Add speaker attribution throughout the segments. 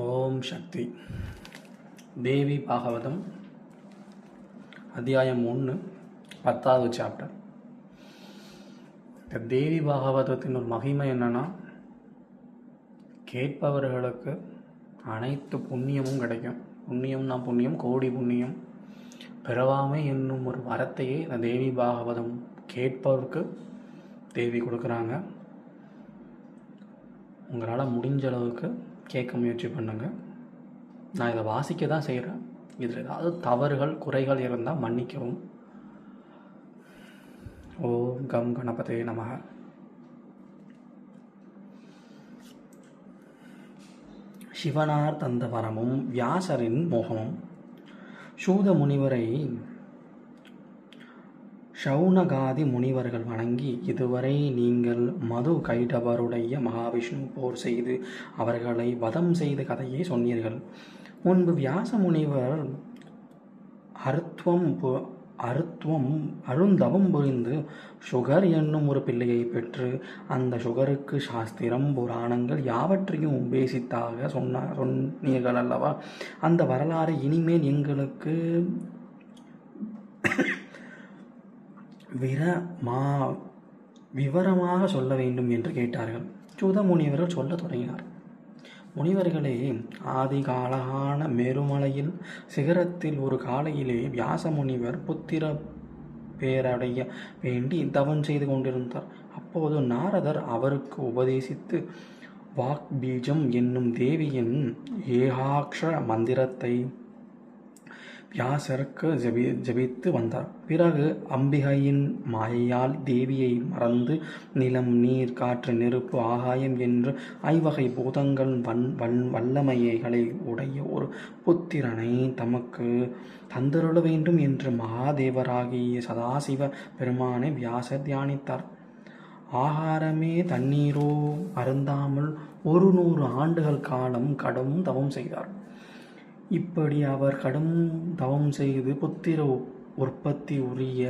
Speaker 1: ஓம் சக்தி. தேவி பாகவதம் அத்தியாயம் ஒன்று பத்தாவது சாப்டர் இந்த தேவி பாகவதத்தின் ஒரு மகிமை என்னென்னா கேட்பவர்களுக்கு அனைத்து புண்ணியமும் கிடைக்கும். புண்ணியம்னா புண்ணியம் கோடி புண்ணியம். பிறவாமை என்னும் ஒரு வரத்தையே இந்த தேவி பாகவதம் கேட்பவருக்கு தேவி கொடுக்குறாங்க. உங்களால் முடிஞ்ச அளவுக்கு கேட்க முயற்சி பண்ணுங்கள் நான் இதை வாசிக்க தான் செய்கிறேன் இதில் ஏதாவது தவறுகள் குறைகள் இருந்தால் மன்னிக்கவும். ஓம் கம் கணபதே நமக. சிவனார் தந்த வரமும் வியாசரின் மோகமும் சூத முனிவரை ஷௌனகாதி முனிவர்கள் வணங்கி இதுவரை நீங்கள் மது கைடவருடைய மகாவிஷ்ணு போர் செய்து அவர்களை வதம் செய்த கதையை சொன்னீர்கள். முன்பு வியாச முனிவர் அருத்துவம் பு- அருத்துவம் அருந்தவம் புரிந்து சுகர் என்னும் ஒரு பிள்ளையை பெற்று அந்த சுகருக்கு சாஸ்திரம் புராணங்கள் யாவற்றையும் உபேசித்தாக சொன்ன சொன்னீர்கள் அல்லவா அந்த வரலாறு இனிமேல் எங்களுக்கு விர மா விவரமாக சொல்ல வேண்டும் என்று கேட்டார்கள். சுத முனிவர்கள் சொல்லத் தொடங்கினார். முனிவர்களே ஆதி காலகான மேருமலையில் சிகரத்தில் ஒரு காலையிலே வியாச முனிவர் புத்திர பேரடைய வேண்டி தவம் செய்து கொண்டிருந்தார். அப்போது நாரதர் அவருக்கு உபதேசித்து வாக்பீஜம் என்னும் தேவியின் ஏகாக்ஷர மந்திரத்தை வியாசருக்கு ஜபி ஜபித்து வந்தார். பிறகு அம்பிகையின் மாயையால் தேவியை மறந்து நிலம் நீர் காற்று நெருப்பு ஆகாயம் என்று ஐவகை பூதங்கள் வன் வன் வல்லமைகளை உடைய ஒரு புத்திரனை தமக்கு தந்தருள வேண்டும் என்று மகாதேவராகிய சதாசிவ பெருமானை வியாசர் தியானித்தார். ஆகாரமே தண்ணீரோ அருந்தாமல் ஒரு நூறு ஆண்டுகள் காலம் கடும் தவம் செய்தார். இப்படி அவர் கடும் தவம் செய்து புத்திர உற்பத்தி உரிய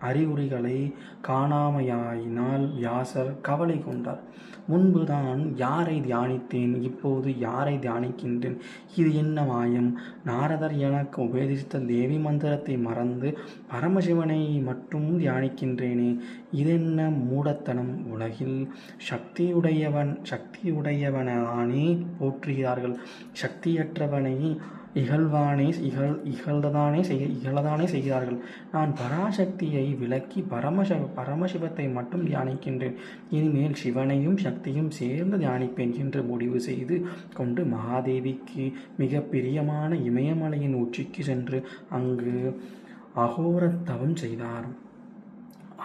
Speaker 1: அறிகுறிகளை காணாமையாயினால் வியாசர் கவலை கொண்டார். முன்புதான் யாரை தியானித்தேன் இப்போது யாரை தியானிக்கின்றேன்? இது என்ன மாயம்? நாரதர் எனக்கு உபதேசித்த தேவி மந்திரத்தை மறந்து பரமசிவனை மட்டும் தியானிக்கின்றேனே. இதென்ன மூடத்தனம்? உலகில் சக்தியுடையவன் சக்தியுடையவனானே போற்றுகிறார்கள். சக்தியற்றவனை இகழ்வானே இகழ் இகழ்ந்ததானே செய்ய இகழதானே செய்கிறார்கள். நான் பராசக்தியை விலக்கி பரமச பரமசிவத்தை மட்டும் தியானிக்கின்றேன். இனிமேல் சிவனையும் சக்தியும் சேர்ந்து தியானிப்பேன் என்று முடிவு செய்து கொண்டு மகாதேவிக்கு மிக பிரியமான இமயமலையின் உச்சிக்கு சென்று அங்கு அகோரத்தவம் செய்தார்.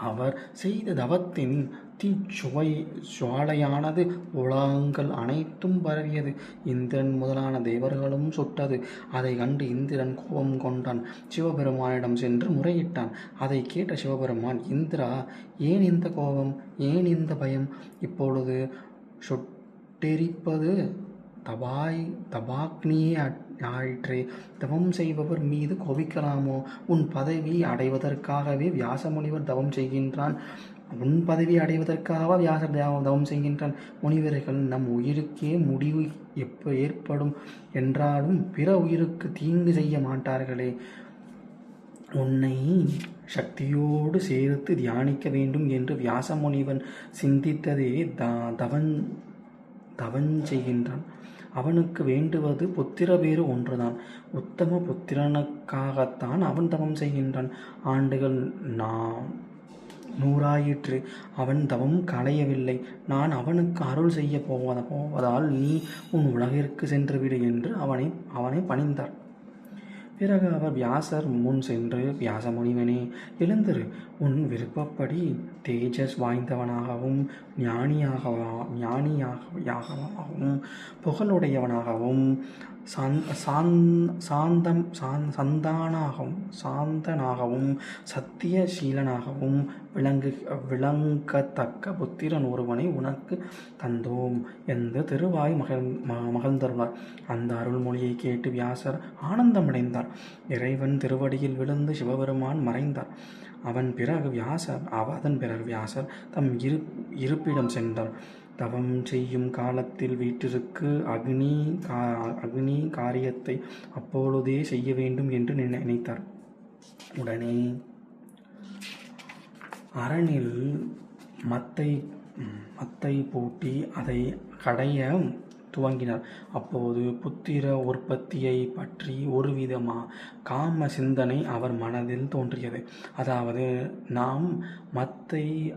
Speaker 1: அவர் செய்த தவத்தின் தீச்சுவை சுவாலையானது உலகங்கள் அனைத்தும் பரவியது. இந்திரன் முதலான தேவர்களும் சுட்டது. அதை கண்டு இந்திரன் கோபம் கொண்டான். சிவபெருமானிடம் சென்று முறையிட்டான். அதை கேட்ட சிவபெருமான் இந்திரா ஏன் இந்த கோபம்? ஏன் இந்த பயம்? இப்பொழுது சுட்டெரிப்பது தபாய் தபாக்னியே அட்- ஞாயிற்றே தவம் செய்பவர் மீது கோவிக்கலாமோ உன் பதவி அடைவதற்காகவே வியாசமுனிவர் தவம் செய்கின்றான். உன் பதவி அடைவதற்காக வியாசர் தவம் செய்கின்றான்? முனிவர்கள் நம் உயிருக்கே முடிவு எப்போ ஏற்படும் என்றாலும் பிற உயிருக்கு தீங்கு செய்ய மாட்டார்களே. உன்னை சக்தியோடு சேர்த்து தியானிக்க வேண்டும் என்று வியாசமுனிவன் சிந்தித்ததே த தவன் தவன் செய்கின்றான். அவனுக்கு வேண்டுவது புத்திர பேறு ஒன்றுதான். உத்தம புத்திரனுக்காகத்தான் அவன் தவம் செய்கின்றான். ஆண்டுகள் நான் நூறாயிற்று. அவன் தவம் களையவில்லை. நான் அவனுக்கு அருள் செய்ய போவத போவதால் நீ உன் உலகிற்கு சென்றுவிடு என்று அவனை அவனை பணிந்தார். பிறகு அவர் வியாசர் முன் சென்று வியாச முனிவனே எழுந்திரு. உன் விருப்பப்படி தேஜஸ் வாய்ந்தவனாகவும் ஞானியாக ஞானியாகவும் புகழுடையவனாகவும் சாந் சாந் சாந்தம் சாந் சந்தானாகவும் சாந்தனாகவும் சத்தியசீலனாகவும் விளங்கு விளங்கத்தக்க புத்திரன் ஒருவனை உனக்கு தந்தோம் என்று திருவாய் மகிழ் மகிழ்ந்தருளார் அந்த அருள்மொழியை கேட்டு வியாசர் ஆனந்தமடைந்தார். இறைவன் திருவடியில் விழுந்து சிவபெருமான் மறைந்தார். அவன் பிறகு வியாசர் அவ அதன் பிறகு வியாசர் தம் இரு இருப்பிடம் சென்றார். தவம் செய்யும் காலத்தில் வீட்டிற்கு அக்னி கா அக்னி காரியத்தை அப்பொழுதே செய்ய வேண்டும் என்று நினை- நினைத்தார். உடனே அரணில் மத்தை மத்தை பூட்டி அதை கடைய துவங்கினார். அப்போது புத்திர உற்பத்தியை பற்றி ஒரு மா காம சிந்தனை அவர் மனதில் தோன்றியது. அதாவது நாம் மத்தை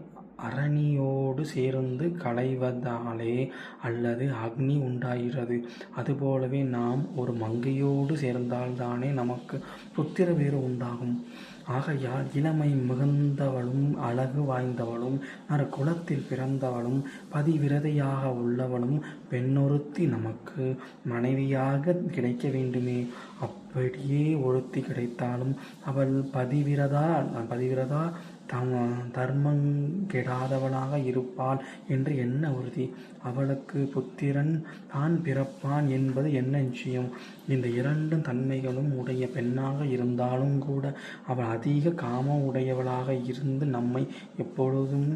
Speaker 1: அரணியோடு சேர்ந்து களைவதாலே அல்லது அக்னி உண்டாகிறது. அதுபோலவே நாம் ஒரு மங்கையோடு சேர்ந்தால்தானே நமக்கு புத்திர வேறு உண்டாகும். ஆகையால் இளமை மிகுந்தவளும் அழகு வாய்ந்தவளும் நற்குலத்தில் பிறந்தவளும் பதிவிரதையாக உள்ளவளும் பெண்ணொருத்தி நமக்கு மனைவியாக கிடைக்க வேண்டுமே. அப்படியே ஒருத்தி கிடைத்தாலும் அவள் பதிவிரதா பதிவிரதா தம் தர்மங்கெடாதவளாக இருப்பாள் என்று என்ன உறுதி? அவளுக்கு புத்திரன் தான் பிறப்பான் என்பது என்ன நிச்சயம்? இந்த இரண்டு தன்மைகளும் உடைய பெண்ணாக இருந்தாலும் கூட அவள் அதிக காம உடையவளாக இருந்து நம்மை எப்பொழுதும்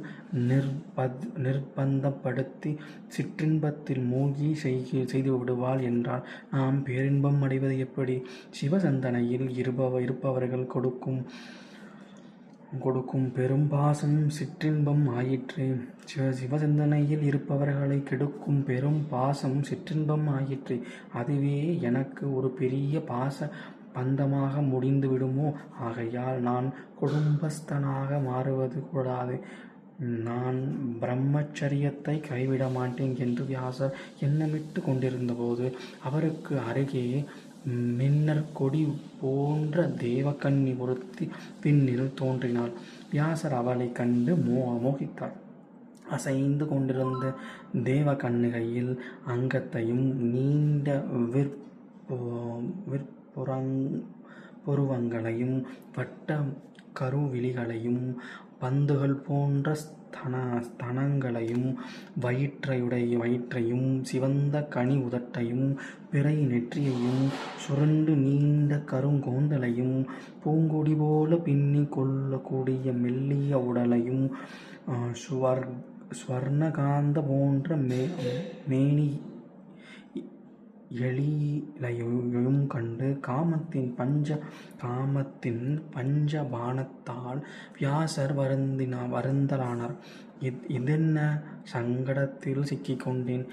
Speaker 1: நிர்பத் நிர்பந்தப்படுத்தி சிற்றின்பத்தில் மூழ்கி செய்கி செய்து விடுவாள் என்றால் நாம் பேரின்பம் அடைவது எப்படி? சிவசந்தனையில் இருப்பவ இருப்பவர்கள் கொடுக்கும் கொடுக்கும் பெரும்பாசம் சிற்றின்பம் ஆயிற்று. சிவ சிவசிந்தனையில் இருப்பவர்களை கெடுக்கும் பெரும் பாசம் சிற்றின்பம் ஆயிற்று. அதுவே எனக்கு ஒரு பெரிய பாச பந்தமாக முடிந்து விடுமோ ஆகையால் நான் குடும்பஸ்தனாக மாறுவது கூடாது. நான் பிரம்மச்சரியத்தை கைவிட மாட்டேன் என்று வியாசர் எண்ணமிட்டு கொண்டிருந்தபோது அவருக்கு அருகே மின்னற்கொடி போன்ற தேவக்கண்ணி ஒருத்தி பின்னில் தோன்றினாள். வியாசர் அவளைக் கண்டு மோ மோகித்தார் அசைந்து கொண்டிருந்த தேவகன்னிகையில் அங்கத்தையும் நீண்ட விற்பு விற்புறங் புருவங்களையும் வட்ட கருவிழிகளையும் பந்துகள் போன்ற ஸ்தன ஸ்தனங்களையும் வயிற்றையுடைய வயிற்றையும் சிவந்த கனி உதட்டையும் பிறை நெற்றியையும் சுரண்டு நீண்ட கருங்கோந்தலையும் பூங்கொடி போல பின்னி கொள்ளக்கூடிய மெல்லிய உடலையும் சுவர் ஸ்வர்ணகாந்த போன்ற மே மேனி எழிலையும் கண்டு காமத்தின் பஞ்ச காமத்தின் பஞ்சபானத்தால் வியாசர் வருந்தினா வருந்தலானார். இத் இதென்ன சங்கடத்தில் சிக்கிக்கொண்டேன்?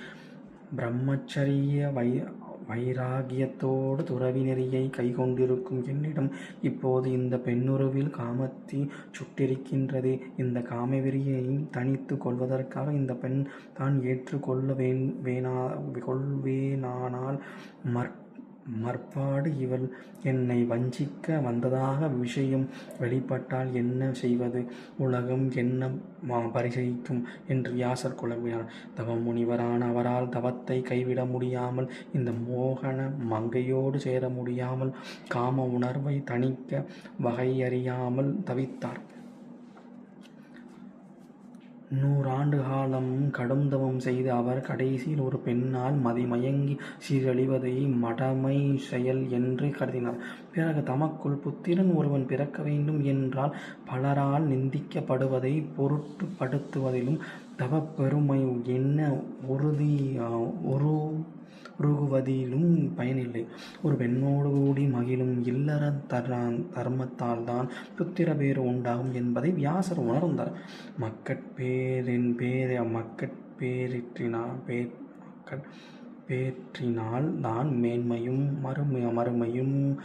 Speaker 1: பிரம்மச்சரிய வை வைராகியத்தோடு துறவி நெறியை கைகொண்டிருக்கும் என்னிடம் இப்போது இந்த பெண்ணுருவில் காமத்தி சுட்டிருக்கின்றது. இந்த காமவெறியை தனித்து கொள்வதற்காக இந்த பெண் தான் ஏற்றுக்கொள்ள வேண் வேணா கொள்வேனானால் மற் மற்பாடு இவள் என்னை வஞ்சிக்க வந்ததாக விஷயம் வெளிப்பட்டால் என்ன செய்வது? உலகம் என்ன மா- பரிசயிக்கும் என்று வியாசர் குழம்பினார் தவ முனிவரான அவரால் தவத்தை கைவிட முடியாமல் இந்த மோகன மங்கையோடு சேர முடியாமல் காம உணர்வை தணிக்க வகையறியாமல் தவித்தார். நூறாண்டு காலம் கடும் தவம் செய்து அவர் கடைசியில் ஒரு பெண்ணால் மதிமயங்கி சீரழிவதை மடமை செயல் என்று கருதினார். பிறகு தமக்குள் புத்திரன் ஒருவன் பிறக்க வேண்டும் என்றால் பலரால் நிந்திக்கப்படுவதை பொருட்டுப்படுத்துவதிலும் தவப் பெருமை என்ன உறுதி ஒரு உருகுவதிலும் பயனில்லை. ஒரு பெண்ணோடு கூடி மகிழும் இல்லற தர தர்மத்தால் தான் புத்திர பேர் உண்டாகும் என்பதை வியாசர் உணர்ந்தார். மக்கட்பேரின் மக்கட் மக்கட்பேரிற்றினார் பேர் மக்கட் பேற்றினால் தான் மேன்மையும் மறுமை மறுமையும்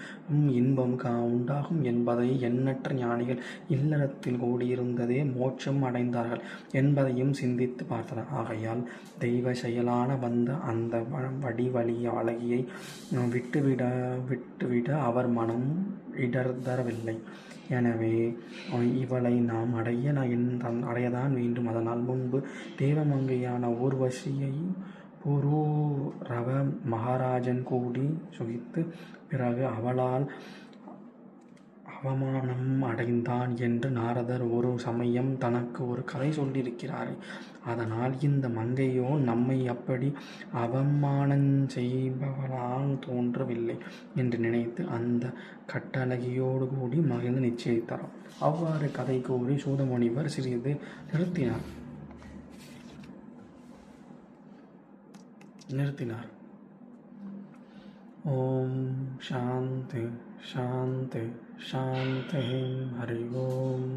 Speaker 1: இன்பம் கா உண்டாகும் என்பதை எண்ணற்ற ஞானிகள் இல்லறத்தில் கூடியிருந்ததே மோட்சம் அடைந்தார்கள் என்பதையும் சிந்தித்து பார்த்தனர். ஆகையால் தெய்வ செயலான வந்த அந்த வ- அழகியை விட்டுவிட விட்டுவிட அவர் மனம் இடர்தரவில்லை. எனவே இவளை நாம் அடைய நான் என் அடையதான் வேண்டும். அதனால் முன்பு தேவமங்கையான ஊர்வசியை புரூரவ மகாராஜன் கூடி சுகித்து பிறகு அவளால் அவமானம் அடைந்தான் என்று நாரதர் ஒரு சமயம் தனக்கு ஒரு கதை சொல்லியிருக்கிறார். அதனால் இந்த மங்கையோ நம்மை அப்படி அவமானம் செய்பவளால் தோன்றவில்லை என்று நினைத்து அந்த கட்டழகியோடு கூடி மகிழ்ந்து நிச்சயித்தார் அவ்வாறு கதை கூறி சூதமுனிவர் சிறிது நிறுத்தினார். நிறுத்தினார் ஓம் சாந்தி சாந்தி சாந்தி ஹரி ஓம்